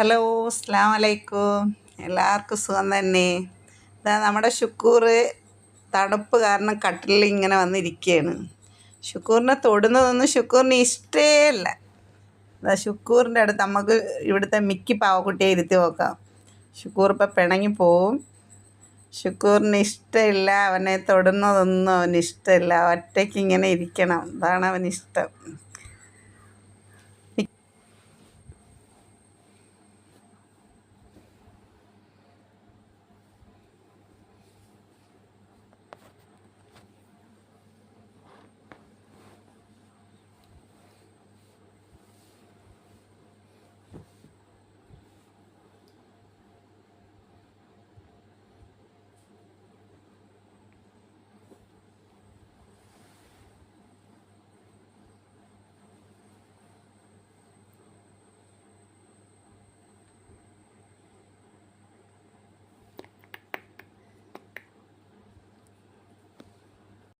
Hello അസ്ലാം വലൈക്കും എല്ലാവർക്കും സുഖം തന്നെ. ഇതാ നമ്മുടെ ഷുക്കൂർ തണുപ്പ് കാരണം കട്ടിലിൽ ഇങ്ങനെ വന്നിരിക്കുകയാണ് ഷുക്കൂറിനെ തൊടുന്നതൊന്നും ഷുക്കൂറിന് ഇഷ്ടമല്ല ഇതാ ഷുക്കൂറിന്റെ അടുത്ത് നമുക്ക് ഇവിടുത്തെ മിക്കി പാവക്കുട്ടിയെ ഇരുത്തി നോക്കാം. ഷുക്കൂർ ഇപ്പം പിണങ്ങി പോവും. ഷുക്കൂറിന് ഇഷ്ടമില്ല അവനെ തൊടുന്നതൊന്നും അവന് ഇഷ്ടമില്ല. ഒറ്റയ്ക്ക് ഇങ്ങനെ ഇരിക്കണം. അതാണ് അവന് ഇഷ്ടം.